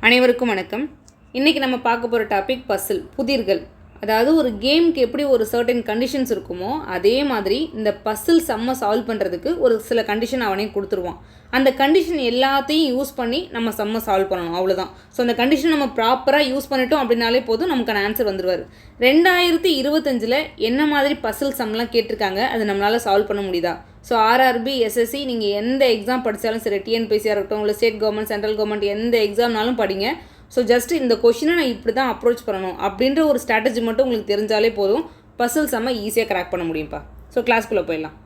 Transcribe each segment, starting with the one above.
அனைவருக்கும் வணக்கம். இன்றைக்கி நம்ம பார்க்க போகிற டாபிக் பசில் புதிர்கள். அதாவது ஒரு கேம்க்கு எப்படி ஒரு சர்டன் கண்டிஷன்ஸ் இருக்குமோ அதே மாதிரி இந்த பசில் செம்ம சால்வ் பண்ணுறதுக்கு ஒரு சில கண்டிஷன் அவனே கொடுத்துருவான். அந்த கண்டிஷன் எல்லாத்தையும் யூஸ் பண்ணி நம்ம செம்ம சால்வ் பண்ணணும் அவ்வளோதான் ஸோ அந்த கண்டிஷன் நம்ம ப்ராப்பராக யூஸ் பண்ணிட்டோம் அப்படின்னாலே போதும் நமக்கான ஆன்சர் வந்துருவார். ரெண்டாயிரத்தி இருபத்தஞ்சில் என்ன மாதிரி பசில் சம்லாம் கேட்டிருக்காங்க அது நம்மளால் சால்வ் பண்ண முடியுதா? ஸோ ஆர்ஆர்பி எஸ்எஸ்சி நீங்கள் எந்த எக்ஸாம் படித்தாலும் சரி டிஎன்பிசியாக இருக்கட்டும் இல்லை ஸ்டேட் கவர்மெண்ட் சென்ட்ரல் கவர்மெண்ட் எந்த எக்ஸாம்னாலும் படிங்க. ஸோ ஜஸ்ட் இந்த கொஷினை நான் இப்படி தான் அப்ரோச் பண்ணணும் அப்படின்ற ஒரு ஸ்ட்ராட்டஜி மட்டும் உங்களுக்கு தெரிஞ்சாலே போதும். பசில் செம்ம ஈஸியாக கிராக் பண்ண முடியும்ப்பா ஸோ கிளாஸ்க்குள்ளே போயிடலாம்.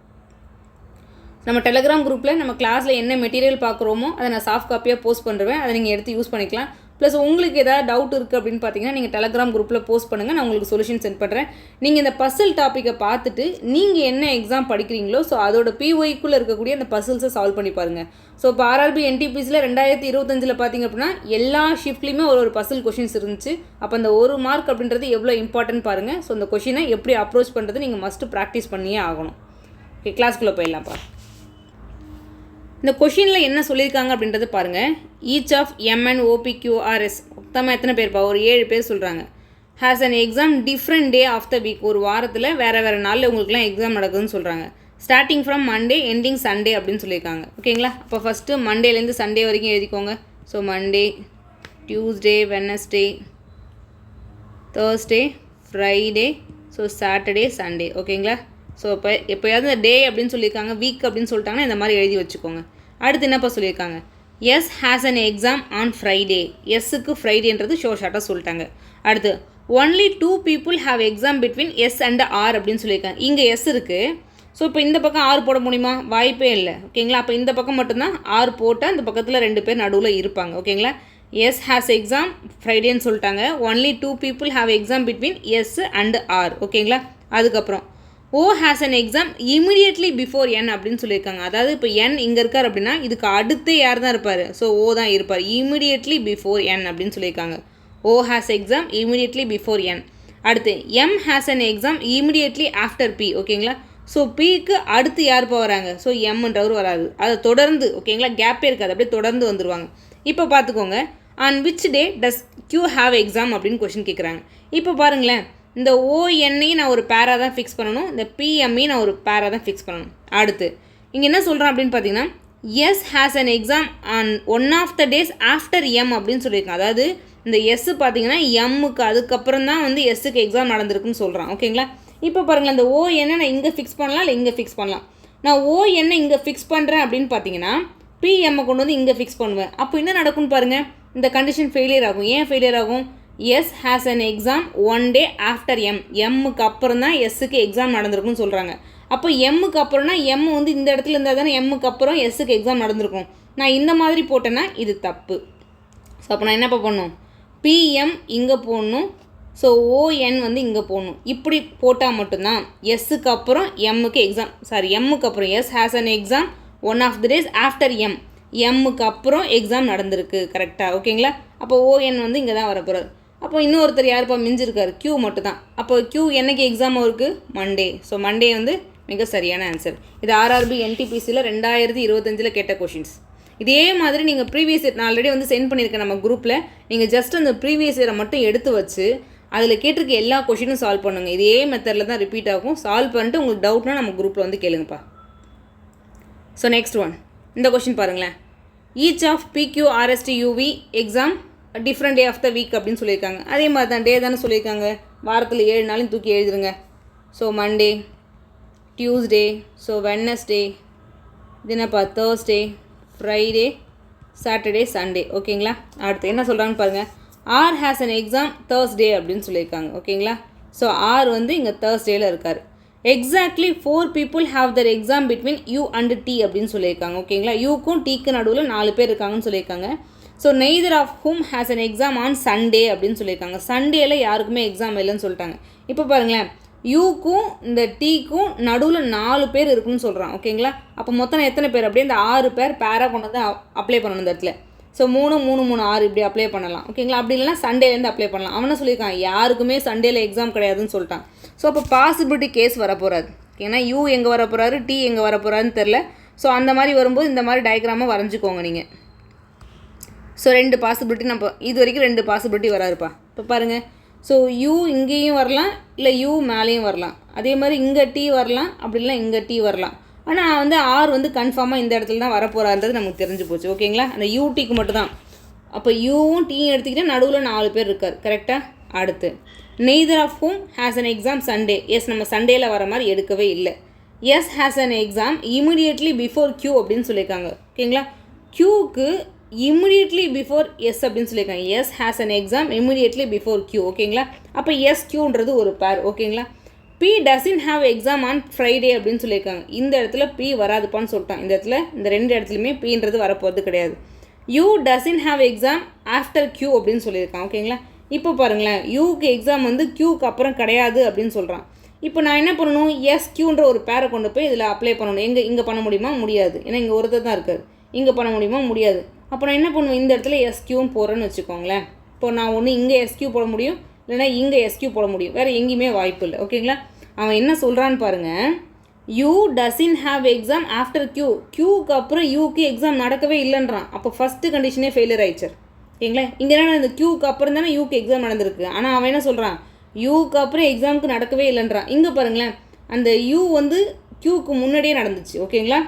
நம்ம டெலகிராம் குரூப்பில் நம்ம கிளாஸில் என்ன மெட்டீரியல் பார்க்குறோமோ அதை நான் சாஃப்ட் காப்பியாக போஸ்ட் பண்ணுறேன் அதை நீங்கள் எடுத்து யூஸ் பண்ணிக்கலாம். ப்ளஸ் உங்களுக்கு ஏதாவது டவுட் இருக்குது அப்படின்னு பார்த்தீங்கன்னா நீங்கள் டெலகிராம் குரூப்பில் போஸ்ட் பண்ணுங்கள் நான் உங்களுக்கு சொல்யூஷன் சென்ட் பண்ணுறேன் நீங்கள் இந்த பசில் டாப்பிக்கை பார்த்துட்டு நீங்கள் என்ன எக்ஸாம் படிக்கிறீங்களோ ஸோ அதோட பிஒய்க்குள்ளே இருக்கக்கூடிய அந்த பசில்ஸை சால்வ் பண்ணி பாருங்கள் ஸோ இப்போ ஆர்ஆர்பி என்டிபிசியில் ரெண்டாயிரத்தி இருபத்தஞ்சில் பார்த்தீங்க அப்படின்னா எல்லா ஷிஃப்ட்லேயுமே ஒரு ஒரு பசில் கொஷின்ஸ் இருந்துச்சு. அப்போ அந்த ஒரு மார்க் அப்படின்றது எவ்வளோ இம்பார்ட்டன்ட் பாருங்கள் ஸோ அந்த கொஷினை எப்படி அப்ரோச் பண்ணுறது நீங்கள் மஸ்ட்டு ப்ராக்டிஸ் பண்ணியே ஆகணும். ஓகே கிளாஸ்க்குள்ளே போயிடலாம்ப்பா. இந்த கொஷினில் என்ன சொல்லியிருக்காங்க அப்படின்றது பாருங்கள் ஈச் ஆஃப் எம்என் ஓபிக்யூஆர்எஸ் மொத்தமாக எத்தனை பேர்ப்பா ஒரு ஏழு பேர் சொல்கிறாங்க has an exam different day of the week ஒரு வாரத்தில் வேறு வேறு நாளில் உங்களுக்குலாம் எக்ஸாம் நடக்குதுன்னு சொல்கிறாங்க starting from Monday ending Sunday அப்படின்னு சொல்லியிருக்காங்க. ஓகேங்களா? அப்போ ஃபஸ்ட்டு மண்டேலேருந்து சண்டே வரைக்கும் எழுதிக்கோங்க. So Monday Tuesday Wednesday Thursday Friday so Saturday Sunday ஓகேங்களா? ஸோ இப்போ எப்போயாவது இந்த டே அப்படின்னு சொல்லியிருக்காங்க வீக் அப்படின்னு சொல்லிட்டாங்கன்னா இந்த மாதிரி எழுதி வச்சுக்கோங்க. அடுத்து என்னப்பா சொல்லியிருக்காங்க? S has an exam on Friday எஸ்ஸுக்கு ஃப்ரைடேன்றது ஷோ ஷார்ட்டாக சொல்லிட்டாங்க. அடுத்து only two people have exam between S and R அப்படின்னு சொல்லியிருக்காங்க. இங்கே எஸ் இருக்குது ஸோ இப்போ இந்த பக்கம் ஆறு போட முடியுமா? வாய்ப்பே இல்லை. ஓகேங்களா அப்போ இந்த பக்கம் மட்டும்தான் ஆறு போட்டால் இந்த பக்கத்தில் ரெண்டு பேர் நடுவில் இருப்பாங்க. ஓகேங்களா எஸ் ஹேஸ் எக்ஸாம் ஃப்ரைடேன்னு சொல்லிட்டாங்க. Only two people have exam between S and R ஓகேங்களா அதுக்கப்புறம் O has an exam immediately before N அப்படின்னு சொல்லியிருக்காங்க. அதாவது இப்போ என் இங்கே இருக்கார் அப்படின்னா இதுக்கு அடுத்து யார் தான் இருப்பார்? ஸோ ஓ தான் இருப்பார். இமிடியட்லி பிஃபோர் என் அப்படின்னு சொல்லியிருக்காங்க. O has exam immediately before N அடுத்து M has an exam immediately after P ஓகேங்களா? ஸோ பிக்கு அடுத்து யார் இப்போ வராங்க? ஸோ எம்ன்றவர் வராது. அதை தொடர்ந்து ஓகேங்களா? கேப்பே இருக்காது. அப்படியே தொடர்ந்து வந்துடுவாங்க இப்போ பார்த்துக்கோங்க on which day does Q have exam அப்படின்னு கொஷின் கேட்குறாங்க இப்போ பாருங்களேன். இந்த ஓஎன்னையும் நான் ஒரு பேராக தான் ஃபிக்ஸ் பண்ணணும். இந்த பிஎம்மையும் நான் ஒரு பேராக தான் ஃபிக்ஸ் பண்ணணும். அடுத்து இங்கே என்ன சொல்கிறேன் அப்படின்னு பார்த்தீங்கன்னா S has an exam on one of the days after M அப்படின்னு சொல்லியிருக்கேன். அதாவது இந்த எஸ் பார்த்தீங்கன்னா எம்முக்கு அதுக்கப்புறம் தான் வந்து எஸ்ஸுக்கு எக்ஸாம் நடந்திருக்குன்னு சொல்கிறான் ஓகேங்களா இப்போ பாருங்களேன் இந்த ஓ என்ன நான் இங்கே ஃபிக்ஸ் பண்ணலாம் இல்லை இங்கே ஃபிக்ஸ் பண்ணலாம்? நான் ஓ என்ன இங்கே ஃபிக்ஸ் பண்ணுறேன் அப்படின்னு பார்த்தீங்கன்னா பிஎம்மை கொண்டு வந்து இங்கே ஃபிக்ஸ் பண்ணுவேன். அப்போ என்ன நடக்கும்னு பாருங்கள் இந்த கண்டிஷன் ஃபெயிலியர் ஆகும். ஏன் ஃபெயிலியர் ஆகும்? S has an exam one day after M எம்முக்கு அப்புறம் தான் எஸ்ஸுக்கு எக்ஸாம் நடந்திருக்குன்னு சொல்கிறாங்க அப்போ எம்முக்கு அப்புறம்னா எம் வந்து இந்த இடத்துல இருந்தால் தானே எம்முக்கு அப்புறம் எஸ்ஸுக்கு எக்ஸாம் நடந்திருக்கும். நான் இந்த மாதிரி போட்டேன்னா இது தப்பு. ஸோ அப்போ நான் என்னப்பா பண்ணும்? பிஎம் இங்கே போடணும். ஸோ ஓஎன் வந்து இங்கே போடணும். இப்படி போட்டால் மட்டும்தான் எஸ்ஸுக்கு அப்புறம் எம்முக்கு எக்ஸாம் சாரி எம்முக்கு அப்புறம் S has an exam one of the days after M எம்முக்கு அப்புறம் எக்ஸாம் நடந்திருக்கு கரெக்டாக ஓகேங்களா அப்போ ஓஎன் வந்து இங்கே தான் வரப்போகிறது அப்போ இன்னொருத்தர் யாருப்பா மிஞ்சிருக்காரு? க்யூ மட்டும் தான் அப்போ க்யூ என்றைக்கு எக்ஸாம் இருக்குது மண்டே ஸோ மண்டே வந்து மிக சரியான ஆன்சர் இது ஆர்ஆர்பி என்டிபிசியில் ரெண்டாயிரத்தி இருபத்தஞ்சில் கேட்ட கொஷின்ஸ் இதே மாதிரி நீங்கள் ப்ரீவியஸ் இயர் நான் ஆல்ரெடி வந்து சென்ட் பண்ணியிருக்கேன் நம்ம குரூப்பில் நீங்கள் ஜஸ்ட் அந்த ப்ரீவியஸ் இயரை மட்டும் எடுத்து வச்சு அதில் கேட்டிருக்க எல்லா கொஷினும் சால்வ் பண்ணுங்கள் இதே மெத்தடில் தான் ரிப்பீட் ஆகும். சால்வ் பண்ணிட்டு உங்களுக்கு டவுட்னா நம்ம குரூப்பில் வந்து கேளுங்கப்பா. ஸோ நெக்ஸ்ட் ஒன் இந்த கொஷின் பாருங்களேன். Each of P Q R S T U V exam different day of the week அப்படின்னு சொல்லியிருக்காங்க. அதே மாதிரி தான் டே தானே சொல்லியிருக்காங்க. வாரத்தில் ஏழு நாளையும் தூக்கி எழுதிருங்க. So Monday Tuesday so Wednesday தினப்பா Thursday Friday Saturday Sunday ஓகேங்களா அடுத்து என்ன சொல்கிறாங்கன்னு பாருங்கள் R has an exam Thursday அப்படின்னு சொல்லியிருக்காங்க. ஓகேங்களா ஸோ ஆர் வந்து இங்கே தேர்ஸ்டேயில் இருக்கார். Exactly four people have their exam between U and T அப்படின்னு சொல்லியிருக்காங்க. ஓகேங்களா யூக்கும் டீக்கு நடுவில் நாலு பேர் இருக்காங்கன்னு சொல்லியிருக்காங்க. So neither of whom has an exam on Sunday அப்படின்னு சொல்லியிருக்காங்க. சண்டேயில் யாருக்குமே எக்ஸாம் இல்லைன்னு சொல்லிட்டாங்க. இப்போ பாருங்களேன். யூக்கும் இந்த டீக்கும் நடுவில் நாலு பேர் இருக்குன்னு சொல்கிறான் ஓகேங்களா அப்போ மொத்தம் எத்தனை பேர்? அப்படியே இந்த ஆறு பேர் பேராக கொண்டு வந்து அப்ளை பண்ணணும் இந்த இடத்துல. ஸோ மூணு மூணு மூணு ஆறு இப்படி அப்ளை பண்ணலாம். ஓகேங்களா அப்படி இல்லைனா சண்டேலேருந்து அப்ளை பண்ணலாம். அவனை சொல்லியிருக்கான் யாருக்குமே சண்டேல எக்ஸாம் கிடையாதுன்னு சொல்லிட்டான். ஸோ அப்போ பாசிபிலிட்டி கேஸ் வரப்போகிறாது ஏன்னா யூ எங்கே வரப்போகிறாரு டி எங்கே வரப்போகிறாருன்னு தெரில ஸோ அந்த மாதிரி வரும்போது இந்த மாதிரி டயக்ராமை வரைஞ்சிக்கோங்க நீங்கள் ஸோ ரெண்டு பாசிபிலிட்டி நம்ம இது வரைக்கும் ரெண்டு பாசிபிலிட்டி வராருப்பா இப்போ பாருங்கள் ஸோ யூ இங்கேயும் வரலாம் இல்லை யூ மேலேயும் வரலாம். அதே மாதிரி இங்கே டி வரலாம் அப்படி இங்கே டி வரலாம். ஆனால் வந்து ஆர் வந்து கன்ஃபார்மாக இந்த இடத்துல தான் வரப்போகிறான்றது நமக்கு தெரிஞ்சு போச்சு. ஓகேங்களா அந்த யூடிக்கு மட்டும் தான் அப்போ யூவும் டீயும் எடுத்துக்கிட்டால் நடுவில் நாலு பேர் இருக்கார். கரெக்டாக அடுத்து. Neither of whom has an exam Sunday yes நம்ம சண்டேயில் வர மாதிரி எடுக்கவே இல்லை. S has an exam immediately before Q அப்படின்னு சொல்லியிருக்காங்க. ஓகேங்களா க்யூக்கு இம்மிடியட்லி பிஃபோர் எஸ் அப்படின்னு சொல்லியிருக்காங்க. S has an exam immediately before Q ஓகேங்களா அப்போ எஸ் க்யூன்றது ஒரு பேர் ஓகேங்களா P doesn't have exam on Friday அப்படின்னு சொல்லியிருக்காங்க. இந்த இடத்துல பி வராதுப்பான்னு சொல்லிட்டான். இந்த இடத்துல இந்த ரெண்டு இடத்துலையுமே பின்றது வரப்போகிறது கிடையாது. U doesn't have exam after Q அப்படின்னு சொல்லியிருக்கான் ஓகேங்களா இப்போ பாருங்களேன். யூக்கு எக்ஸாம் வந்து க்யூக்கு அப்புறம் கிடையாது அப்படின்னு சொல்கிறான் இப்போ நான் என்ன பண்ணணும்? எஸ் க்யூன்ற ஒரு பேரை கொண்டு போய் இதில் அப்ளை பண்ணணும். எங்கே இங்கே பண்ண முடியுமா? முடியாது. ஏன்னா இங்கே ஒருத்தர் தான் இருக்கார். இங்கே பண்ண முடியுமா? முடியாது. அப்போ நான் என்ன பண்ணுவேன்? இந்த இடத்துல எஸ்கியூவும் போகிறேன்னு வச்சுக்கோங்களேன். இப்போ நான் ஒன்று இங்கே எஸ்கியூ போட முடியும் இல்லைனா இங்கே எஸ்கியூ போட முடியும். வேறு எங்கேயுமே வாய்ப்பு இல்லை. ஓகேங்களா? அவன் என்ன சொல்கிறான்னு பாருங்கள் U doesn't have exam after Q க்யூக்கு அப்புறம் யூக்கு எக்ஸாம் நடக்கவே இல்லைன்றான். அப்போ ஃபஸ்ட்டு கண்டிஷனே ஃபெயிலியர் ஆயிடுச்சு ஓகேங்களா? இங்கே என்ன இந்த க்யூக்கு அப்புறம் தானே யூக்கு எக்ஸாம் நடந்திருக்கு. ஆனால் அவன் என்ன சொல்கிறான் யூக்கு அப்புறம் எக்ஸாமுக்கு நடக்கவே இல்லைன்றான். இங்கே பாருங்களேன். அந்த யூ வந்து க்யூக்கு முன்னாடியே நடந்துச்சு. ஓகேங்களா?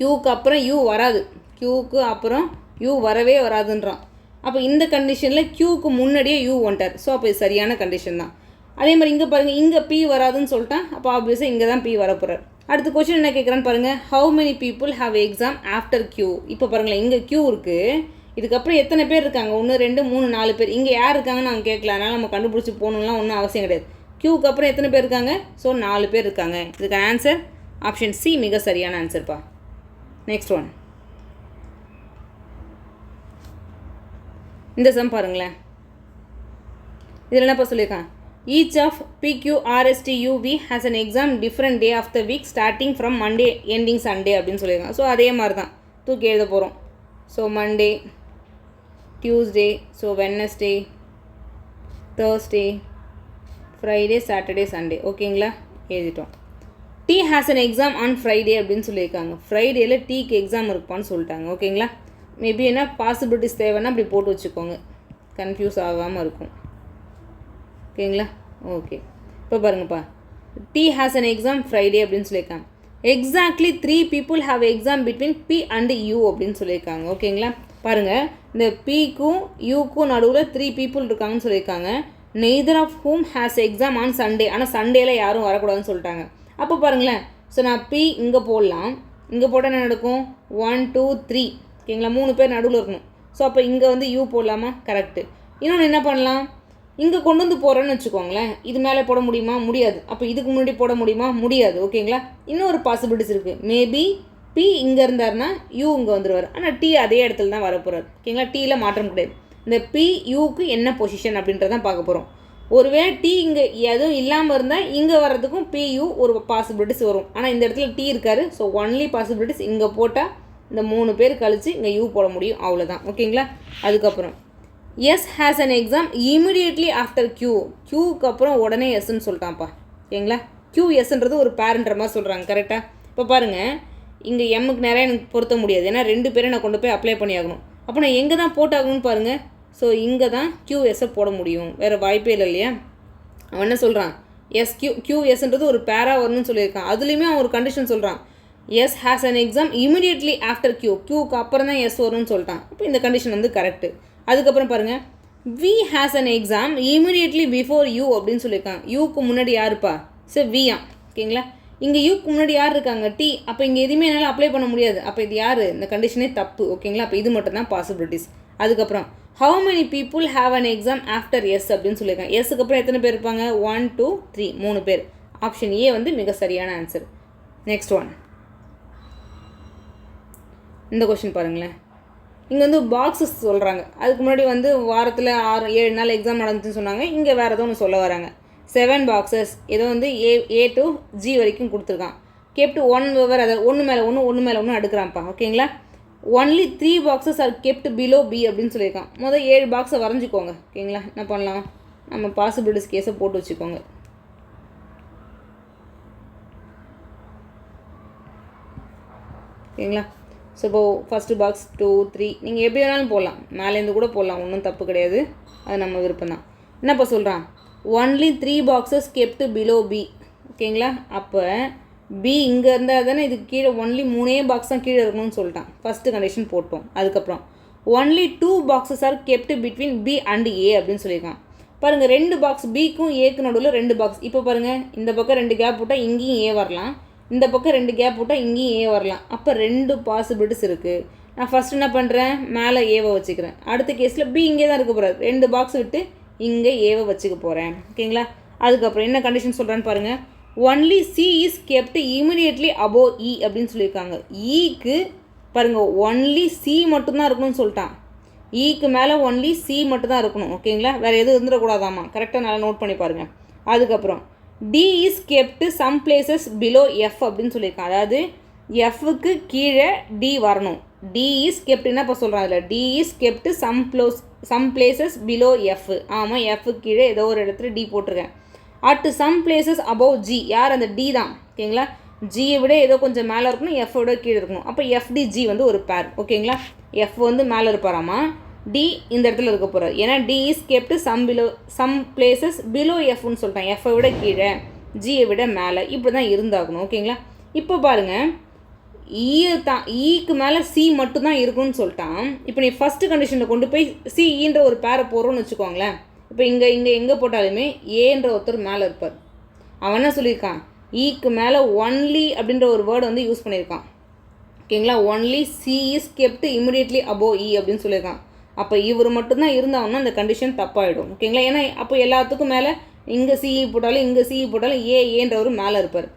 க்யூக்கு அப்புறம் யூ வராது. க்யூக்கு அப்புறம் யூ வரவே வராதுன்றான். அப்போ இந்த கண்டிஷனில் க்யூக்கு முன்னாடியே யூ ஒன்டர் ஸோ அப்போ இது சரியான கண்டிஷன் தான். அதே மாதிரி இங்கே பாருங்கள் இங்கே பி வராதுன்னு சொல்லிட்டான். அப்போ ஆப்வியஸாக இங்கே தான் பி வரப்போகிறார் அடுத்த கொஸ்டின் என்ன கேட்குறான்னு பாருங்கள் how many people have exam after Q இப்போ பாருங்களேன் இங்கே க்யூ இருக்குது இதுக்கப்புறம் எத்தனை பேர் இருக்காங்க? ஒன்று ரெண்டு மூணு நாலு பேர். இங்கே யார் இருக்காங்கன்னு நாங்கள் கேட்கல. அதனால் நம்ம கண்டுபிடிச்சி போகணும்லாம் ஒன்றும் அவசியம் கிடையாது. க்யூக்கு அப்புறம் எத்தனை பேர் இருக்காங்க? ஸோ நாலு பேர் இருக்காங்க. இதுக்கு ஆன்சர் ஆப்ஷன் சி மிக சரியான ஆன்சர்ப்பா நெக்ஸ்ட் ஒன் இந்த சம் பாருங்களேன். இதில் என்னப்பா சொல்லியிருக்கேன்? Each of பிக்யூஆர்எஸ்டியூவி has an exam different day of the week starting from Monday ending Sunday அப்படின்னு சொல்லியிருக்காங்க ஸோ அதே மாதிரி தான் தூக்கி எழுத போகிறோம் so Monday Tuesday so Wednesday Thursday Friday Saturday Sunday ஓகேங்களா எழுதிட்டோம். T has an exam on Friday அப்படின்னு சொல்லியிருக்காங்க. ஃப்ரைடேயில் டீக்கு எக்ஸாம் இருப்பான்னு சொல்லிட்டாங்க. ஓகேங்களா மேபி என்ன பாசிபிலிட்டிஸ் தேவைன்னா அப்படி போட்டு வச்சுக்கோங்க. கன்ஃபியூஸ் ஆகாமல் இருக்கும். ஓகேங்களா ஓகே இப்போ பாருங்கப்பா. T has an exam Friday அப்படின்னு சொல்லியிருக்காங்க. Exactly three people have exam between P and U அப்படின்னு சொல்லியிருக்காங்க. ஓகேங்களா பாருங்கள் இந்த பிக்கும் யூக்கும் நடுவில் த்ரீ பீப்புள் இருக்காங்கன்னு சொல்லியிருக்காங்க. Neither of whom has exam on Sunday ஆனால் சண்டேல யாரும் வரக்கூடாதுன்னு சொல்லிட்டாங்க. அப்போ பாருங்களேன். ஸோ நான் பி இங்கே போடலாம். இங்கே போட்டால் என்ன நடக்கும்? ஒன் டூ த்ரீ ஓகேங்களா? மூணு பேர் நடுவில் இருக்கணும். ஸோ அப்போ இங்கே வந்து யூ போடலாமா? கரெக்டு இன்னொன்று என்ன பண்ணலாம்? இங்கே கொண்டு வந்து போகிறேன்னு வச்சுக்கோங்களேன். இது மேலே போட முடியுமா? முடியாது. அப்போ இதுக்கு முன்னாடி போட முடியுமா? முடியாது. ஓகேங்களா? இன்னொரு பாசிபிலிட்டிஸ் இருக்குது மேபி பி இங்கே இருந்தாருன்னா யூ இங்கே வந்துடுவார் ஆனால் டி அதே இடத்துல தான் வரப்போகிறார் ஓகேங்களா? டீயில் மாற்றம் கிடையாது. இந்த பி யூக்கு என்ன பொசிஷன் அப்படின்றதான் பார்க்க போகிறோம் ஒருவேளை டி இங்கே எதுவும் இல்லாமல் இருந்தால் இங்கே வர்றதுக்கும் பியூ ஒரு பாசிபிலிட்டிஸ் வரும். ஆனால் இந்த இடத்துல டி இருக்காரு. ஸோ ஒன்லி பாசிபிலிட்டிஸ் இங்கே போட்டால் இந்த மூணு பேர் கழித்து இங்கே யூ போட முடியும். அவ்வளோதான் ஓகேங்களா? அதுக்கப்புறம். S has an exam immediately after Q க்யூக்கு அப்புறம் உடனே எஸ்ன்னு சொல்லிட்டான்ப்பா. ஓகேங்களா? க்யூ எஸ்ன்றது ஒரு பேருன்ற மாதிரி சொல்கிறாங்க கரெக்டாக இப்போ பாருங்கள் இங்கே எம்முக்கு நிறைய எனக்கு பொருத்த முடியாது. ஏன்னா ரெண்டு பேரும் நான் கொண்டு போய் அப்ளை பண்ணி ஆகணும் அப்போ நான் எங்கே தான் போட்டாகணும்னு பாருங்கள் ஸோ இங்கே தான் க்யூஎஸ்ஸை போட முடியும். வேறு வாய்ப்பே இல்லை இல்லையா? அவன் என்ன சொல்கிறான் எஸ் கியூ கியூஎஸ்ன்றது ஒரு பேரா வரணும்னு சொல்லியிருக்கான். அதுலேயுமே அவன் ஒரு கண்டிஷன் சொல்கிறான் S has an exam immediately after Q கியூக்கு அப்புறம் தான் எஸ் வரும்னு சொல்லிட்டான். இப்போ இந்த கண்டிஷன் வந்து கரெக்டு அதுக்கப்புறம் பாருங்கள் V has an exam immediately before U அப்படின்னு சொல்லியிருக்காங்க யூக்கு முன்னாடி யாருப்பா? சார் வியா ஓகேங்களா? இங்கே யூக்கு முன்னாடி யார் இருக்காங்க? டி அப்போ இங்கே எதுவுமே என்னால் அப்ளை பண்ண முடியாது. அப்போ இது யார்? இந்த கண்டிஷனே தப்பு. ஓகேங்களா? அப்போ இது மட்டும் தான் பாசிபிலிட்டிஸ் அதுக்கப்புறம் how many people have an exam after S அப்படின்னு சொல்லியிருக்காங்க எஸ்ஸுக்கு அப்புறம் எத்தனை பேர் இருப்பாங்க? ஒன் டூ த்ரீ மூணு பேர். ஆப்ஷன் ஏ வந்து மிக சரியான ஆன்சர் நெக்ஸ்ட் ஒன் இந்த கொஷின் பாருங்களேன். இங்கே வந்து பாக்ஸஸ் சொல்கிறாங்க அதுக்கு முன்னாடி வந்து வாரத்தில் ஆறு ஏழு நாள் எக்ஸாம் நடந்துச்சுன்னு சொன்னாங்க. இங்கே வேறு ஏதோ ஒன்று சொல்ல வராங்க. செவன் பாக்ஸஸ் ஏதோ வந்து ஏ ஏ டு ஜி வரைக்கும் கொடுத்துருக்கான். கெப்ட் ஒன் ஓவர் அதை ஒன்று மேலே ஒன்று ஒன்று மேலே ஒன்று அடுக்கிறான்ப்பா. ஓகேங்களா only three boxes are kept below B அப்படின்னு சொல்லியிருக்கான். முதல் ஏழு பாக்ஸை வரைஞ்சிக்கோங்க. ஓகேங்களா என்ன பண்ணலாம்? நம்ம பாசிபிலிட்டிஸ் கேஸை போட்டு வச்சுக்கோங்க. ஓகேங்களா ஸோ இப்போ ஃபஸ்ட்டு பாக்ஸ் டூ த்ரீ நீங்கள் எப்படி வேணாலும் போடலாம். மேலேருந்து கூட போடலாம். ஒன்றும் தப்பு கிடையாது. அது நம்ம விருப்பம் தான் என்னப்பா சொல்கிறான் only three boxes kept below B ஓகேங்களா? அப்போ பி இங்கே இருந்தால் தானே இதுக்கு கீழே ஒன்லி மூணே பாக்ஸ் தான் கீழே இருக்கணும்னு சொல்லிட்டான். ஃபஸ்ட்டு கண்டிஷன் போட்டோம். அதுக்கப்புறம் only two boxes are kept between B and A அப்படின்னு சொல்லியிருக்கான். பாருங்கள் ரெண்டு பாக்ஸ் பிக்கும் ஏக்கு நடுவில் ரெண்டு பாக்ஸ் இப்போ பாருங்கள் இந்த பக்கம் ரெண்டு கேப் போட்டால் இங்கேயும் ஏ வரலாம். இந்த பக்கம் ரெண்டு கேப் விட்டால் இங்கேயும் ஏ வரலாம். அப்போ ரெண்டு பாசிபிலிட்டிஸ் இருக்குது நான் ஃபஸ்ட் என்ன பண்ணுறேன் மேலே ஏவை வச்சுக்கிறேன். அடுத்த கேஸில் பி இங்கே தான் இருக்க போகிறார் ரெண்டு பாக்ஸ் விட்டு இங்கே ஏவை வச்சுக்க போகிறேன் ஓகேங்களா? அதுக்கப்புறம் என்ன கண்டிஷன் சொல்கிறேன்னு பாருங்கள் only C is kept immediately above E அப்படின்னு சொல்லியிருக்காங்க. E ஈக்கு பாருங்கள் ஒன்லி சி மட்டும்தான் இருக்கணும்னு சொல்லிட்டான். E ஈக்கு மேலே ஒன்லி சி மட்டும்தான் இருக்கணும். ஓகேங்களா? வேறு எதுவும் இருந்துடக்கூடாதாமா? கரெக்டாக நல்லா நோட் பண்ணி பாருங்கள் அதுக்கப்புறம் D is kept some places below F அப்படின்னு சொல்லியிருக்கான் அதாவது எஃப்க்கு கீழே டி வரணும். டி இஸ் கெப்ட்னா இப்போ சொல்கிறான் அதில் D is kept some below some places below F ஆமாம் எஃப்க்கு கீழே ஏதோ ஒரு இடத்துல டி போட்டிருக்கேன். At some places above G யார் அந்த டி தான்? ஓகேங்களா? ஜியை விட ஏதோ கொஞ்சம் மேலே இருக்கணும் எஃப் விட கீழே இருக்கணும். அப்போ எஃப்டி ஜி வந்து ஒரு பேர் ஓகேங்களா? எஃப் வந்து மேலே இருப்பாராமா? டி இந்த இடத்துல இருக்க போகிறார் ஏன்னா D is kept some below some places below எஃப்னு சொல்லிட்டான் எஃப்பை விட கீழே ஜியை விட மேலே. இப்படி தான் இருந்தாகணும். ஓகேங்களா? இப்போ பாருங்கள் ஈ e தான் ஈக்கு e மேலே சி மட்டும்தான் இருக்கும்னு சொல்லிட்டான். இப்போ நீ ஃபஸ்ட்டு கண்டிஷனில் கொண்டு போய் சிஇன்ற e ஒரு பேரை போடுறோன்னு வச்சுக்கோங்களேன். இப்போ இங்கே இங்கே எங்கே போட்டாலுமே ஏன்ற ஒருத்தர் மேலே இருப்பார். அவன் என்ன சொல்லியிருக்கான்? ஈக்கு மேலே ஒன்லி அப்படின்ற ஒரு வேர்டு வந்து யூஸ் பண்ணியிருக்கான். ஓகேங்களா? Only C is kept immediately above E அப்படின்னு சொல்லியிருக்கான். அப்போ இவர் மட்டும்தான் இருந்தாங்கன்னா அந்த கண்டிஷன் தப்பாயிடும். ஓகேங்களா? ஏன்னா அப்போ எல்லாத்துக்கும் மேலே இங்கே சிஇ போட்டாலும் இங்கே சிஇ போட்டாலும் ஏ ஏன்றவர் மேலே இருப்பார்.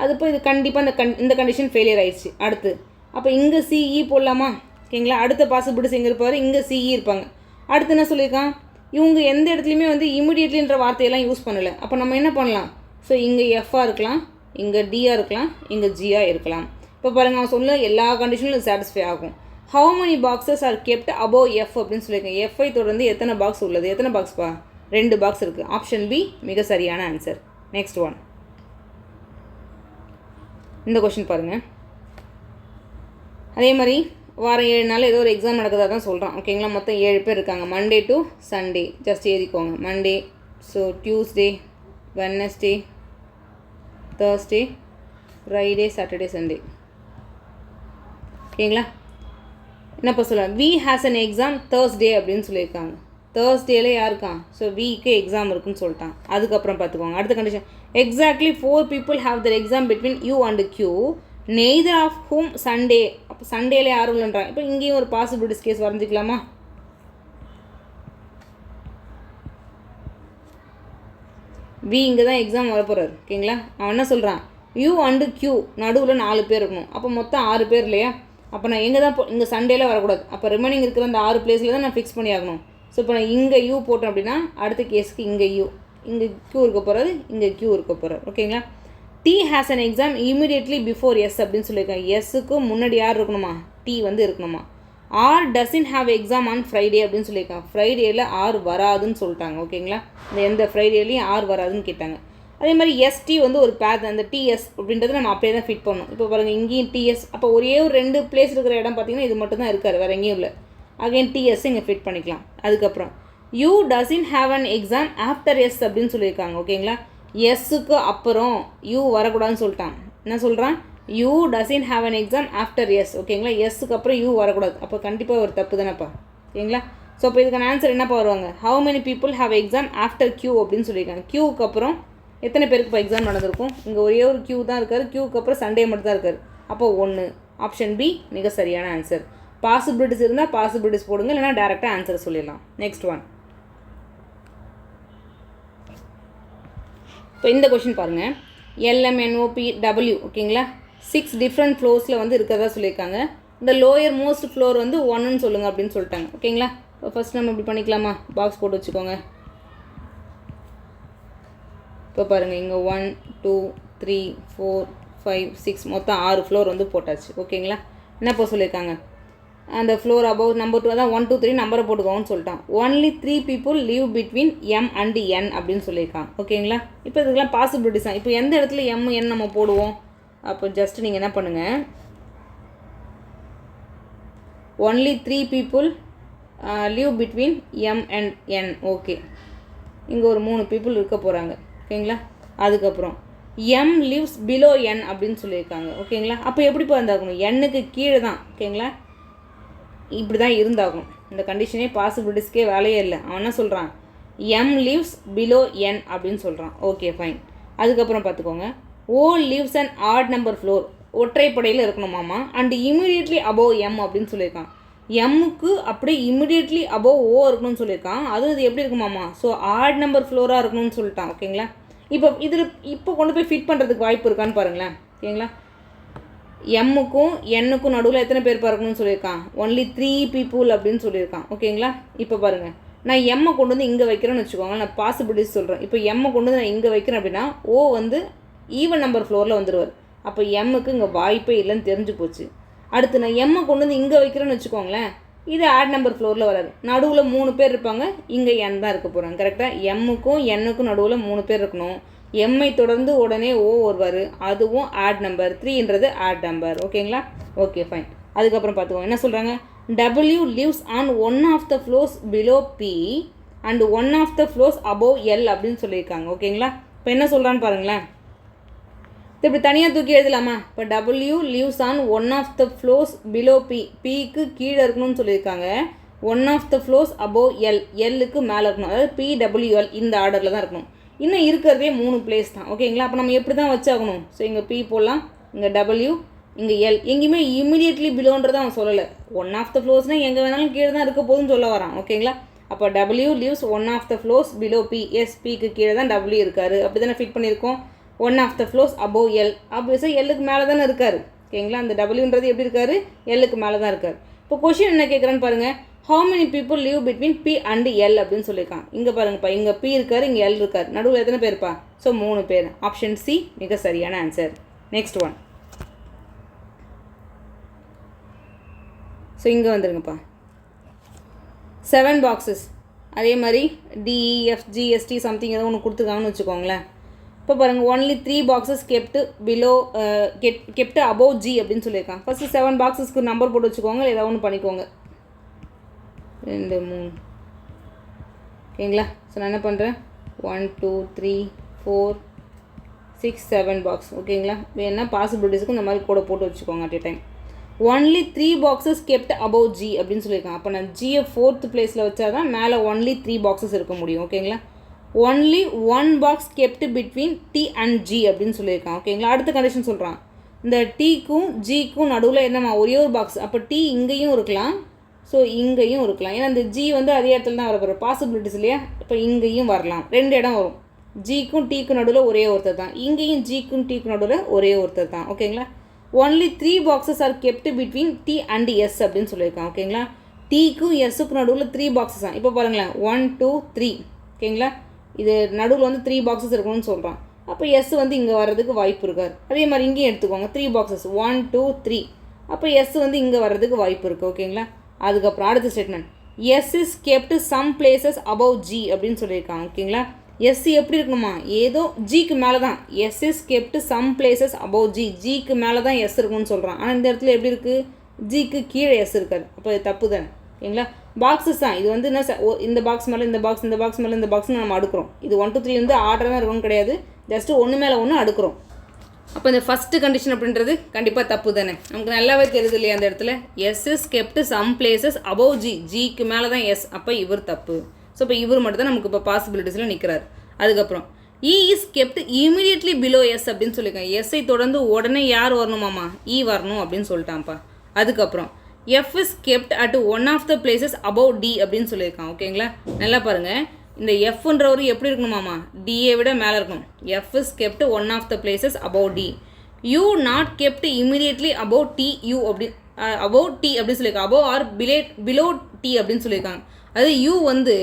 அது இப்போ இது கண்டிப்பாக இந்த கண் இந்த கண்டிஷன் ஃபெயிலியர் ஆயிடுச்சு. அடுத்து. அப்போ இங்கே சிஇ e போடலாமா? ஓகேங்களா? அடுத்த பாசிபிலிட்டிஸ் எங்கே இருப்பார்? இங்கே சிஇ e இருப்பாங்க. அடுத்து என்ன சொல்லியிருக்கான்? இவங்க எந்த இடத்துலையுமே வந்து இமிடியட்லின்ற வார்த்தையெல்லாம் யூஸ் பண்ணலை. அப்போ நம்ம என்ன பண்ணலாம்? ஸோ இங்கே எஃப்ஆ இருக்கலாம் இங்கே டிஆ இருக்கலாம் இங்கே ஜிஆ இருக்கலாம். இப்போ பாருங்கள் அவன் சொல்ல எல்லா கண்டிஷனும் சாட்டிஸ்ஃபை ஆகும். How many boxes are kept above F அப்படின்னு சொல்லியிருக்கேன் எஃப்ஐ தொடர்ந்து எத்தனை பாக்ஸ் உள்ளது? எத்தனை பாக்ஸ்ப்பா ரெண்டு பாக்ஸ் இருக்குது ஆப்ஷன் பி மிக சரியான ஆன்சர் நெக்ஸ்ட் ஒன் இந்த கொஷின் பாருங்கள் அதே மாதிரி வாரம் ஏழு நாள் ஏதோ ஒரு எக்ஸாம் நடக்குதா தான் சொல்கிறான் ஓகேங்களா மொத்தம் ஏழு பேர் இருக்காங்க. மண்டே டு சண்டே ஜஸ்ட் எழுதிக்கோங்க. Monday so Tuesday Wednesday Thursday Friday Saturday Sunday ஓகேங்களா என்னப்பா சொல்லுவேன் V has an exam Thursday அப்படின்னு சொல்லியிருக்காங்க. தேர்ஸ்டேல யாருக்கான் ஸோ விக்கு எக்ஸாம் இருக்குன்னு சொல்லிட்டான். அதுக்கப்புறம் பார்த்துக்கோங்க. அடுத்த condition exactly four people have their exam between U and Q neither of whom Sunday அப்போ சண்டேல யாரும் இல்லைன்றான் இப்போ இங்கேயும் ஒரு பாசிபிலிட்டிஸ் கேஸ் வரைஞ்சிக்கலாமா? வி இங்கே தான் எக்ஸாம் வரப்போகிறார் ஓகேங்களா? அவன் என்ன சொல்கிறான் யூ அண்டு கியூ நடுவில் நாலு பேர் இருக்கணும். அப்போ மொத்தம் ஆறு பேர் இல்லையா? அப்போ நான் எங்கே தான் போ இங்கே சண்டேல வரக்கூடாது. அப்போ ரிமைனிங் இருக்கிற அந்த ஆறு பிளேஸில் தான் நான் ஃபிக்ஸ் பண்ணி ஆகணும். ஸோ இப்போ நான் இங்கே யூ போட்டேன் அப்படின்னா அடுத்த கேஸுக்கு இங்கே யூ இங்கே க்யூ இருக்க போகிறது இங்கே க்யூ இருக்க போகிறது ஓகேங்களா T has an exam immediately before S அப்படின்னு சொல்லியிருக்கேன் எஸ்ஸுக்கு முன்னாடி யார் இருக்கணுமா? டி வந்து இருக்கணுமா? R doesn't have exam on Friday அப்படின்னு சொல்லியிருக்கான் ஃப்ரைடேயில் ஆர் வராதுன்னு சொல்லிட்டாங்க. ஓகேங்களா இந்த எந்த ஃப்ரைடேலையும் ஆர் வராதுன்னு கேட்டாங்க. அதே மாதிரி எஸ்டி வந்து ஒரு பேத் அந்த டிஎஸ் அப்படின்றத நம்ம அப்படியே தான் ஃபிட் பண்ணணும். இப்போ பாருங்கள் இங்கேயும் டிஎஸ் அப்போ ஒரே ஒரு ரெண்டு பிளேஸ் இருக்கிற இடம் பார்த்தீங்கன்னா இது மட்டும் தான் இருக்காரு வேறு எங்கேயும் இல்லை. அகைன் டிஎஸ் இங்கே ஃபிட் பண்ணிக்கலாம். அதுக்கப்புறம் U doesn't have an exam after S அப்படின்னு சொல்லியிருக்காங்க ஓகேங்களா? எஸ்ஸுக்கு அப்புறம் யூ வரக்கூடாதுன்னு சொல்லிட்டான் என்ன சொல்கிறான் U doesn't have an exam after S ஓகேங்களா? எஸ்ஸுக்கு அப்புறம் யூ வரக்கூடாது. அப்போ கண்டிப்பாக ஒரு தப்பு தானேப்பா. ஓகேங்களா? ஸோ அப்போ இதுக்கான ஆன்சர் என்னப்பா வருவாங்க? How many people have exam after Q அப்படின்னு சொல்லியிருக்காங்க. கியூவுக்கு அப்புறம் எத்தனை பேருக்கு இப்போ எக்ஸாம் நடந்திருக்கும்? இங்கே ஒரே ஒரு கியூ தான் இருக்கார். கியூக்கு அப்புறம் சண்டே மட்டும் தான் இருக்கார். அப்போ ஒன்று ஆப்ஷன் பி மிக சரியான ஆன்சர் பாசிபிலிட்டிஸ் இருந்தால் பாசிபிலிட்டிஸ் போடுங்க. இல்லைனா டேரெக்டாக ஆன்சர் சொல்லிடலாம். நெக்ஸ்ட் ஒன் இப்போ இந்த கொஷின் பாருங்கள் L M N O P W ஓகேங்களா சிக்ஸ் டிஃப்ரெண்ட் ஃப்ளோர்ஸில் வந்து இருக்கிறதா சொல்லியிருக்காங்க. இந்த லோயர் மோஸ்ட் ஃப்ளோர் வந்து ஒன்றுன்னு சொல்லுங்கள் அப்படின்னு சொல்லிட்டாங்க. ஓகேங்களா இப்போ ஃபஸ்ட் நம்ம இப்படி பண்ணிக்கலாமா? பாக்ஸ் போட்டு வச்சுக்கோங்க. இப்போ பாருங்கள் இங்கே one two three four five six மொத்தம் ஆறு ஃப்ளோர் வந்து போட்டாச்சு. ஓகேங்களா? என்ன இப்போ சொல்லியிருக்காங்க? அந்த ஃப்ளோர் அபவ் நம்பர் டூ தான் ஒன் டூ த்ரீ நம்பரை போட்டுக்கோன்னு சொல்லிட்டான். Only three people live between M and N அப்படின்னு சொல்லியிருக்கான். ஓகேங்களா? இப்போ இதுக்கெல்லாம் பாசிபிலிட்டிஸ் தான். இப்போ எந்த இடத்துல எம் என் நம்ம போடுவோம்? அப்போ ஜஸ்ட் நீங்கள் என்ன பண்ணுங்கள் only three people live between M and N okay இங்கே ஒரு மூணு பீப்புள் இருக்க போகிறாங்க ஓகேங்களா? அதுக்கப்புறம் எம் லிவ்ஸ் பிலோ என் அப்படின்னு சொல்லியிருக்காங்க. ஓகேங்களா? அப்போ எப்படிப்பா இருந்தாகணும் எண்ணுக்கு கீழே தான். ஓகேங்களா? இப்படி தான் இருந்தாகணும். இந்த கண்டிஷனே பாசிபிலிட்டிஸ்க்கே வேலையே இல்லை. அவன் என்ன சொல்கிறான் எம் லிவ்ஸ் பிலோ என் அப்படின்னு சொல்கிறான் ஓகே ஃபைன் அதுக்கப்புறம் பார்த்துக்கோங்க. O lives and odd number floor ஒற்றைப்படையில் இருக்கணுமாமா அண்ட் இமீடியட்லி அபோவ் எம் அப்படின்னு சொல்லியிருக்கான். எம்முக்கு அப்படியே இமிடியட்லி அபோவ் ஓ இருக்கணும்னு சொல்லியிருக்கான். அது இது எப்படி இருக்குமாமா ஸோ ஆட் நம்பர் ஃப்ளோராக இருக்கணும்னு சொல்லிட்டான். ஓகேங்களா? இப்போ இதில் இப்போ கொண்டு போய் ஃபிட் பண்ணுறதுக்கு வாய்ப்பு இருக்கான்னு பாருங்களேன். ஓகேங்களா? எம்முக்கும் எண்ணுக்கும் நடுவில் எத்தனை பேர் பார்க்கணும்னு சொல்லியிருக்கான்? ஒன்லி த்ரீ பீப்புள் அப்படின்னு சொல்லியிருக்கான். ஓகேங்களா? இப்போ பாருங்கள் நான் எம்மை கொண்டு வந்து இங்கே வைக்கிறேன்னு வச்சுக்கோங்க நான் பாசிபிலிட்டிஸ் சொல்கிறேன் இப்போ எம்மை கொண்டு வந்து நான் இங்கே வைக்கிறேன் அப்படின்னா ஓ வந்து ஈவன் நம்பர் ஃப்ளோரில் வந்துடுவார் அப்போ எம்முக்கு இங்கே வாய்ப்பே இல்லைன்னு தெரிஞ்சு போச்சு. அடுத்து நான் எம்மை கொண்டு வந்து இங்கே வைக்கிறேன்னு வச்சுக்கோங்களேன். இது ஆட் நம்பர் ஃப்ளோரில் வராது. நடுவில் மூணு பேர் இருப்பாங்க. இங்கே என் தான் இருக்க போகிறாங்க கரெக்டாக எம்முக்கும் எண்ணுக்கும் நடுவில் மூணு பேர் இருக்கணும். எம்ஐ தொடர்ந்து உடனே ஓ வருவார். அதுவும் ஆட் நம்பர் த்ரீன்றது ஆட் நம்பர் ஓகேங்களா ஓகே ஃபைன் அதுக்கப்புறம் பார்த்துக்கோங்க என்ன சொல்கிறாங்க W lives on one of the floors below P and one of the floors above L அப்படின்னு சொல்லியிருக்காங்க. ஓகேங்களா இப்போ என்ன சொல்கிறான்னு பாருங்களேன். இது இப்படி தனியாக தூக்கி எழுதலாமா? இப்போ W lives on one of the floors below P பிக்கு கீழே இருக்கணும்னு சொல்லியிருக்காங்க. One of the floors above L எல்லுக்கு மேலே இருக்கணும். அதாவது பி டபிள்யூஎல் இந்த ஆர்டரில் தான் இருக்கணும். இன்னும் இருக்கிறதே மூணு பிளேஸ் தான். ஓகேங்களா அப்போ நம்ம எப்படி தான் வச்சாகணும்? ஸோ இங்கே பி போடலாம். இங்கே டபிள்யூ இங்கே எல் எங்கேயுமே இமீடியட்லி பிலோன்றதை அவன் சொல்லலை. ஒன் ஆஃப் த ஃப்ளோர்ஸ்னால் எங்கே வேணாலும் கீழே தான் இருக்க போதுன்னு சொல்ல வரான். ஓகேங்களா அப்போ W lives one of the floors below P S பிக்கு கீழே தான் டபிள்யூ இருக்காரு. அப்படி தானே ஃபிட் பண்ணியிருக்கோம்? One of the floors above L ஆப்வியஸாக எல்லுக்கு மேலே தானே இருக்கார். ஓகேங்களா? அந்த டபிள்யூன்றது எப்படி இருக்கார்? எல்லுக்கு மேலே தான் இருக்கார். இப்போ கொஷின் என்ன கேட்குறான்னு பாருங்கள் how many people live between P and L அப்படின்னு சொல்லியிருக்கான். இங்கே பாருங்கப்பா இங்கே பி இருக்கார் இங்கே எல் இருக்கார். நடுவில் எத்தனை பேர்ப்பா? ஸோ மூணு பேர். ஆப்ஷன் சி மிக சரியான ஆன்சர் நெக்ஸ்ட் ஒன் ஸோ இங்கே வந்துருங்கப்பா. செவன் பாக்ஸஸ் அதே மாதிரி டிஇஎஃப் ஜிஎஸ்டி சம்திங் ஏதோ ஒன்று கொடுத்துருக்காங்கன்னு வச்சுக்கோங்களேன். இப்போ பாருங்கள் only three boxes kept below get kept above G அப்படின்னு சொல்லியிருக்காங்க. ஃபஸ்ட்டு செவன் பாக்ஸஸ்க்கு நம்பர் போட்டு வச்சுக்கோங்க ஏதாவது ஒன்று பண்ணிக்கோங்க. ரெண்டு மூணு. ஓகேங்களா? ஸோ நான் என்ன பண்ணுறேன் one two three four six seven box ஓகேங்களா? வேணா பாசிபிலிட்டிஸ்க்கு இந்த மாதிரி கூட போட்டு வச்சுக்கோங்க at a time only three boxes kept above G அப்படின்னு சொல்லியிருக்காங்க. அப்போ நான் ஜியை ஃபோர்த் பிளேஸில் வச்சா தான் மேலே ஒன்லி த்ரீ பாக்ஸஸ் இருக்க முடியும். ஓகேங்களா? Only one box kept between T and G அப்படின்னு சொல்லியிருக்கான். ஓகேங்களா அடுத்த கண்டிஷன் சொல்கிறான் இந்த டீக்கும் ஜிக்கும் நடுவில் என்னம்மா ஒரே ஒரு பாக்ஸ் அப்போ டீ இங்கேயும் இருக்கலாம். ஸோ இங்கேயும் இருக்கலாம். ஏன்னா இந்த ஜி வந்து அதே இடத்துல தான் வரப்போகிற பாசிபிலிட்டிஸ் இல்லையா? இப்போ இங்கேயும் வரலாம். ரெண்டு இடம் வரும். ஜிக்கும் டீக்கும் நடுவில் ஒரே ஒருத்தர் தான். இங்கேயும் ஜிக்கும் டீக்கும் நடுவில் ஒரே ஒருத்தர் தான். ஓகேங்களா only three boxes are kept between T and S அப்படின்னு சொல்லியிருக்கான். ஓகேங்களா டீக்கும் எஸ்ஸுக்கும் நடுவில் த்ரீ பாக்ஸஸ் தான். இப்போ பாருங்களேன். ஒன் டூ த்ரீ ஓகேங்களா இது நடுவில் வந்து த்ரீ பாக்ஸஸ் இருக்கணும்னு சொல்கிறான் அப்போ எஸ் வந்து இங்கே வர்றதுக்கு வாய்ப்பு இருக்காது. அதே மாதிரி இங்கேயும் எடுத்துக்கோங்க three boxes one two three அப்போ எஸ் வந்து இங்கே வர்றதுக்கு வாய்ப்பு இருக்குது ஓகேங்களா அதுக்கப்புறம் அடுத்த statement S is kept some places above G அப்படின்னு சொல்லியிருக்காங்க ஓகேங்களா எஸ் எப்படி இருக்குமா ஏதோ ஜிக்கு மேலே தான் S is kept some places above G ஜிக்கு மேலே தான் எஸ் இருக்குன்னு சொல்கிறான் ஆனால் இந்த இடத்துல எப்படி இருக்குது ஜிக்கு கீழே எஸ் இருக்காது. அப்போ தப்பு தானே ஓகேங்களா பாக்ஸஸ் தான். இது வந்து என்ன ச- ஓ- இந்த பாக்ஸ் மேலே இந்த பாக்ஸ் இந்த பாக்ஸ் மேலே இந்த பாக்ஸ்னு நம்ம அடுக்கிறோம். இது ஒன் டூ த்ரீ வந்து ஆர்டர் தான் இருக்கணும் கிடையாது. ஜஸ்ட்டு ஒன்று மேலே ஒன்று அடுக்கிறோம். அப்போ இந்த ஃபஸ்ட்டு கண்டிஷன் அப்படின்றது கண்டிப்பாக தப்பு தானே? நமக்கு நல்லாவே தெரியுது இல்லையா அந்த இடத்துல? S is kept some places above G ஜிக்கு மேலே தான் எஸ் அப்போ இவர் தப்பு. ஸோ இப்போ இவர் மட்டும் தான் நமக்கு இப்போ பாசிபிலிட்டிஸில் நிற்கிறார் அதுக்கப்புறம் E is kept immediately below S அப்படின்னு சொல்லியிருக்கேன் எஸ்ஐ தொடர்ந்து உடனே யார் வரணுமாம்மா? இ வரணும் அப்படின்னு சொல்லிட்டான்ப்பா. அதுக்கப்புறம் F is kept at one of the places above T அப்படின்னு சொல்லியிருக்கான் ஓகேங்களா நல்லா பாருங்கள் இந்த எஃப்ன்றவர் எப்படி இருக்கணுமாமா டிஏ விட மேலே இருக்கணும். F is kept one of the places above T U not kept immediately above T U அப்படி அபவ் டி அப்படின்னு சொல்லியிருக்காங்க above R below below T அப்படின்னு சொல்லியிருக்காங்க அது யூ வந்து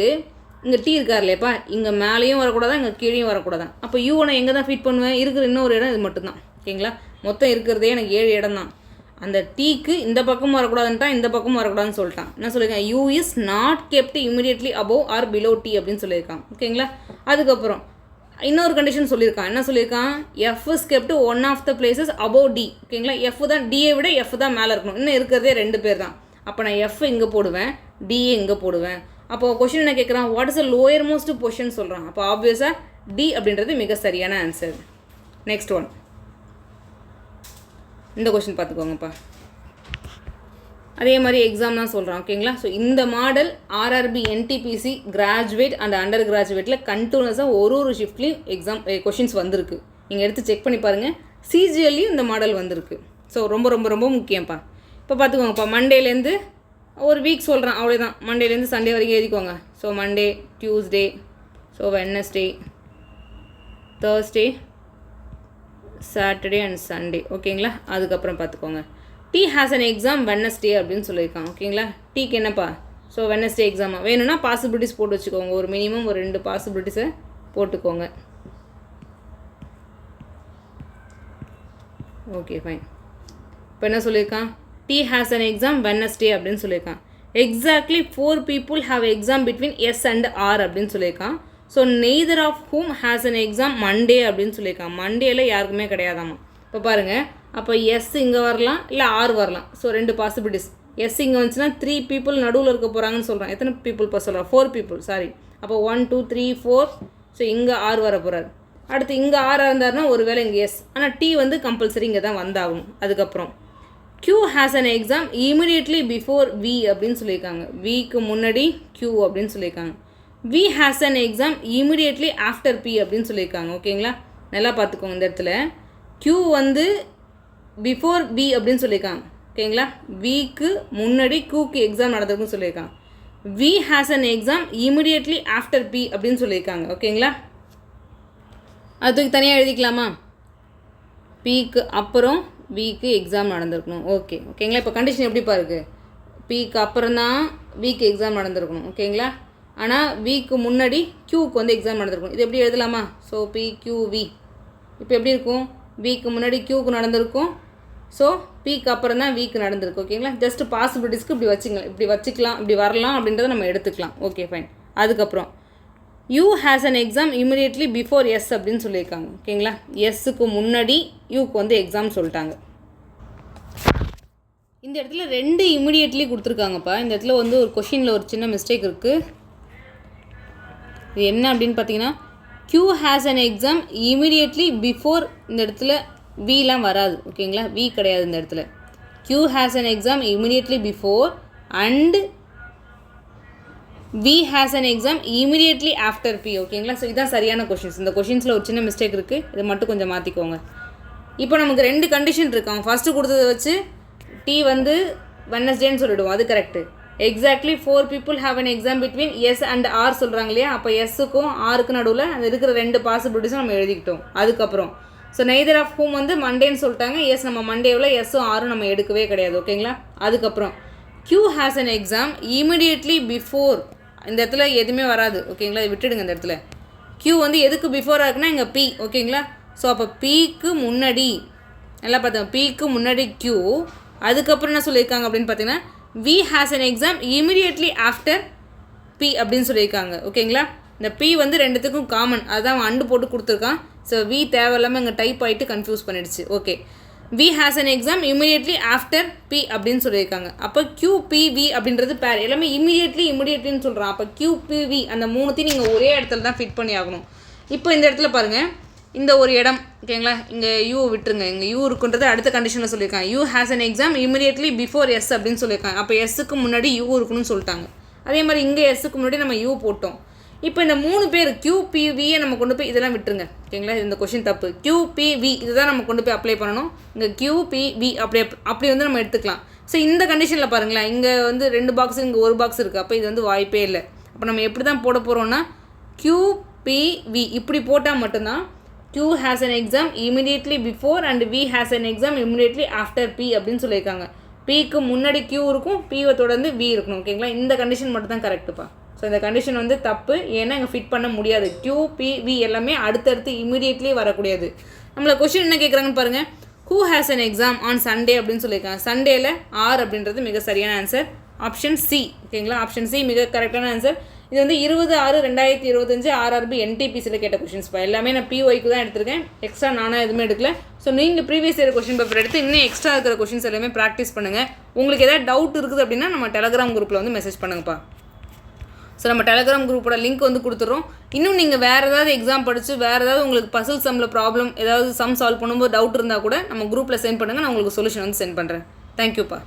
இங்கே டீ இருக்கார் இல்லையப்பா இங்கே மேலேயும் வரக்கூடாதான் இங்கே கீழேயும் வரக்கூடாதான் அப்போ யூ நான் எங்கே தான் ஃபிட் பண்ணுவேன்? இருக்கிற இன்னொரு இடம் இது மட்டும்தான் ஓகேங்களா மொத்தம் இருக்கிறதே எனக்கு ஏழு இடம் தான் அந்த டீக்கு இந்த பக்கம் வரக்கூடாதுன்ட்டான் இந்த பக்கமும் வரக்கூடாதுன்னு சொல்லிட்டான். என்ன சொல்லியிருக்கேன்? U is not kept immediately above R below T அப்படின்னு சொல்லியிருக்கான். ஓகேங்களா? அதுக்கப்புறம் இன்னொரு கண்டிஷன் சொல்லியிருக்கான். என்ன சொல்லியிருக்கான்? F is kept one of the places above T ஓகேங்களா? எஃப் தான் டியை விட எஃப் தான் மேலே இருக்கணும். இன்னும் இருக்கிறதே ரெண்டு பேர் தான். அப்போ நான் எஃப் இங்கே போடுவேன் டிஏ இங்கே போடுவேன். அப்போ கொஷின் என்ன கேட்குறான்? What is a lower most position சொல்கிறான் அப்போ ஆப்வியஸாக டி அப்படின்றது மிக சரியான ஆன்சர் நெக்ஸ்ட் ஒன் இந்த கொஷின் பார்த்துக்கோங்கப்பா. அதே மாதிரி எக்ஸாம் தான் சொல்கிறோம் ஓகேங்களா ஸோ இந்த model RRB NTPC graduate and under கிராஜுவேட்டில் கண்டினியூஸாக ஒரு ஒரு ஷிஃப்ட்லேயும் எக்ஸாம் கொஷின்ஸ் வந்திருக்கு. நீங்கள் எடுத்து செக் பண்ணி பாருங்கள் சிஜிஎல்லையும் இந்த மாடல் வந்திருக்கு. ஸோ ரொம்ப ரொம்ப ரொம்ப முக்கியம்ப்பா. இப்போ பார்த்துக்கோங்கப்பா மண்டேலேருந்து ஒரு வீக் சொல்கிறேன் அவ்வளோதான் மண்டேலேருந்து சண்டே வரைக்கும் எழுதிக்கோங்க. So Monday Tuesday so Wednesday Thursday Saturday and Sunday ஓகேங்களா அதுக்கப்புறம் பார்த்துக்கோங்க. T has an exam Wednesday அப்படின்னு சொல்லியிருக்கான். ஓகேங்களா டீக்கு என்னப்பா? ஸோ வெட்னஸ்டே எக்ஸாமா வேணும்னா பாசிபிலிட்டிஸ் போட்டு வச்சுக்கோங்க. ஒரு மினிமம் ஒரு ரெண்டு பாசிபிலிட்டிஸை போட்டுக்கோங்க. ஓகே ஃபைன் இப்போ என்ன சொல்லியிருக்கான்? T has an exam Wednesday அப்படின்னு சொல்லியிருக்கான். Exactly four people have exam between S and R அப்படின்னு சொல்லியிருக்கான். So neither of whom has an exam Monday அப்படின்னு சொல்லியிருக்கான் மண்டேல யாருக்குமே கிடையாதாம்மா. இப்போ பாருங்கள் அப்போ எஸ் இங்கே வரலாம் இல்லை ஆர் வரலாம். ஸோ ரெண்டு பாசிபிலிட்டிஸ் எஸ் இங்கே வந்துச்சுன்னா த்ரீ பீப்புள் நடுவில் இருக்க போகிறாங்கன்னு சொல்கிறான் எத்தனை பீப்புள் இப்போ சொல்கிறோம் ஃபோர் பீப்புள் சாரி அப்போ one two three four so இங்கே ஆர் வர போகிறார் அடுத்து இங்கே ஆறாக இருந்தார்னா ஒரு வேளை இங்கே எஸ் ஆனால் டி வந்து கம்பல்சரி இங்கே தான் வந்தாகணும். அதுக்கப்புறம் Q has an exam immediately before V அப்படின்னு சொல்லியிருக்காங்க. விக்கு முன்னாடி க்யூ அப்படின்னு சொல்லியிருக்காங்க. V has an exam immediately after P அப்படின்னு சொல்லியிருக்காங்க ஓகேங்களா? நல்லா பார்த்துக்கோங்க இந்த இடத்துல. க்யூ வந்து பிஃபோர் பி அப்படின்னு சொல்லியிருக்காங்க ஓகேங்களா? விக்கு முன்னாடி க்யூக்கு எக்ஸாம் நடந்திருக்குன்னு சொல்லியிருக்காங்க. V has an exam immediately after P அப்படின்னு சொல்லியிருக்காங்க ஓகேங்களா? அதுக்கு தனியாக எழுதிக்கலாமா? பிக்கு அப்புறம் விக்கு எக்ஸாம் நடந்திருக்கணும் ஓகே. ஓகேங்களா? இப்போ கண்டிஷன் எப்படிப்பா பாருக்கு பிக்கு அப்புறம் தான் விக்கு எக்ஸாம் நடந்திருக்கணும் ஓகேங்களா? ஆனால் விக்கு முன்னாடி க்யூக்கு வந்து எக்ஸாம் நடந்திருக்கும். இது எப்படி எழுதலாமா? ஸோ பி கியூ வி இப்போ எப்படி இருக்கும்? விக்கு முன்னாடி க்யூக்கு நடந்திருக்கும். ஸோ பிக்கு அப்புறம் தான் வீக்கு நடந்திருக்கு ஓகேங்களா ஜஸ்ட் பாசிபிலிட்டிஸ்க்கு இப்படி வச்சுக்கலாம் இப்படி வச்சுக்கலாம் இப்படி வரலாம் அப்படின்றத நம்ம எடுத்துக்கலாம். ஓகே ஃபைன் அதுக்கப்புறம் U has an exam immediately before S அப்படின்னு சொல்லியிருக்காங்க ஓகேங்களா எஸ்ஸுக்கு முன்னாடி யூக்கு வந்து எக்ஸாம் சொல்லிட்டாங்க. இந்த இடத்துல ரெண்டு இமிடியட்லி கொடுத்துருக்காங்கப்பா. இந்த இடத்துல வந்து ஒரு கொஷினில் ஒரு சின்ன மிஸ்டேக் இருக்குது இது என்ன அப்படின்னு பார்த்தீங்கன்னா Q has an exam immediately before இந்த இடத்துல விலாம் வராது ஓகேங்களா? வி கிடையாது இந்த இடத்துல. Q has an exam immediately before and V has an exam immediately after P ஓகேங்களா? ஸோ இதுதான் சரியான கொஷின்ஸ் இந்த கொஷின்ஸில் ஒரு சின்ன மிஸ்டேக் இருக்குது இதை மட்டும் கொஞ்சம் மாற்றிக்கோங்க இப்போ நமக்கு ரெண்டு கண்டிஷன் இருக்கு. அவன் ஃபஸ்ட்டு கொடுத்ததை வச்சு டி வந்து வெனஸ்டேன்னு சொல்லிடுவோம். அது correct exactly four people have an exam between S and R சொல்கிறாங்க இல்லையா அப்போ எஸ்ஸுக்கும் ஆருக்கு நடுவில் அந்த இருக்கிற ரெண்டு பாசிபிலிட்டிஸும் நம்ம எழுதிக்கிட்டோம். அதுக்கப்புறம். ஸோ நெய்தர் ஆஃப் ஹூம் வந்து மண்டேன்னு சொல்லிட்டாங்க. எஸ் நம்ம மண்டேவில் எஸ்ஸும் ஆரும் நம்ம எடுக்கவே கிடையாது. ஓகேங்களா அதுக்கப்புறம். Q has an exam immediately before இந்த இடத்துல எதுவுமே வராது. ஓகேங்களா விட்டுடுங்க இந்த இடத்துல. க்யூ வந்து எதுக்கு பிஃபோராக இருக்குன்னா இங்கே பி ஓகேங்களா ஸோ அப்போ பிக்கு முன்னாடி. நல்லா பார்த்தோம் பிக்கு முன்னாடி க்யூ அதுக்கப்புறம் என்ன சொல்லியிருக்காங்க அப்படின்னு பார்த்தீங்கன்னா V has an exam immediately after P அப்படின்னு சொல்லியிருக்காங்க. ஓகேங்களா? இந்த பி வந்து ரெண்டுத்துக்கும் காமன் அதான் அவன் அண்டு போட்டு கொடுத்துருக்கான். ஸோ வி தேவையில்லாமல் இங்கே டைப் ஆகிட்டு கன்ஃபியூஸ் பண்ணிடுச்சு. Okay V has an exam immediately after P அப்படின்னு சொல்லியிருக்காங்க. அப்போ QPV அப்படின்றது பேர் எல்லாமே இமிடியட்லி இமிடியட்லின்னு சொல்கிறான் அப்போ QPV அந்த மூணுத்தையும் நீங்கள் ஒரே இடத்துல தான் ஃபிட் பண்ணி ஆகணும். இப்போ இந்த இடத்துல பாருங்கள் இந்த ஒரு இடம் ஓகேங்களா இங்கே யூ விட்டுருங்க. இங்கே யூ இருக்குன்றது அடுத்த கண்டிஷனில் சொல்லியிருக்காங்க. U has an exam immediately before S அப்படின்னு சொல்லியிருக்காங்க. அப்போ எஸ்ஸுக்கு முன்னாடி யூ இருக்கணும்னு சொல்லிட்டாங்க. அதே மாதிரி இங்கே எஸ்ஸுக்கு முன்னாடி நம்ம யூ போட்டோம். இப்போ இந்த மூணு பேர் QPVயை நம்ம கொண்டு போய் இதெல்லாம் விட்டுருங்க. ஓகேங்களா இந்த கொஷின் தப்பு. QPV இதுதான் நம்ம கொண்டு போய் அப்ளை பண்ணணும். இங்கே கியூபிவி அப்படி அப்படி வந்து நம்ம எடுத்துக்கலாம். ஸோ இந்த கண்டிஷனில் பாருங்களேன். இங்கே வந்து ரெண்டு பாக்ஸ் இங்கே ஒரு பாக்ஸ் இருக்குது அப்போ இது வந்து வாய்ப்பே இல்லை. அப்போ நம்ம எப்படி தான் போட போகிறோம்னா QPV இப்படி போட்டால் மட்டும்தான் Q has an exam immediately before and V has an exam immediately after P அப்படின்னு சொல்லியிருக்காங்க. பிக்கு முன்னாடி க்யூ இருக்கும் பிவை தொடர்ந்து வி இருக்கணும் ஓகேங்களா இந்த கண்டிஷன் மட்டும் தான் கரெக்டுப்பா ஸோ இந்த கண்டிஷன் வந்து தப்பு ஏன்னா இங்கே ஃபிட் பண்ண முடியாது. Q பி வி எல்லாமே அடுத்தடுத்து இமீடியட்லி வரக்கூடியது. நம்மளை கொஷின் என்ன கேட்குறாங்கன்னு பாருங்கள் who has an exam on Sunday அப்படின்னு சொல்லியிருக்காங்க. சண்டேல ஆர் அப்படின்றது மிக சரியான ஆன்சர் ஆப்ஷன் சி ஓகேங்களா ஆப்ஷன் சி மிக கரெக்டான ஆன்சர் இது வந்து இருபது ஆறு ரெண்டாயிரத்தி இருபத்தஞ்சு ஆர்ஆர்பி என்டிபிசியில் கேட்ட கொஷின்ஸ்ப்பா எல்லாமே நான் பிஒய்க்கு தான் எடுத்திருக்கேன். எக்ஸ்ட்ரா நானாக எதுவுமே எடுக்கல. ஸோ நீங்கள் ப்ரீவியஸ் இயர் கொஷின் பேப்பர் எடுத்து இன்னும் எக்ஸ்ட்ரா இருக்கிற கொஷின்ஸ் எல்லாமே ப்ராக்டிஸ் பண்ணுங்கள் உங்களுக்கு ஏதாவது டவுட் இருக்குது அப்படின்னா நம்ம டெலகிராம் குரூப்பில் வந்து மெசேஜ் பண்ணுங்கப்பா. ஸோ நம்ம டெலகிராம் குரூப்போட லிங்க் வந்து கொடுத்துட்றோம் இன்னும் நீங்கள் வேறு ஏதாவது எக்ஸாம் படித்து வேறு ஏதாவது உங்களுக்கு பசில் சம்மில் ப்ராப்ளம் ஏதாவது சம் சால்வ் பண்ணும்போது டவுட் இருந்தால் கூட நம்ம குரூப்பில் சென்ட் பண்ணுங்கள் நான் உங்களுக்கு சொல்யூஷன் வந்து சென்ட் பண்ணுறேன் தேங்க்யூப்பா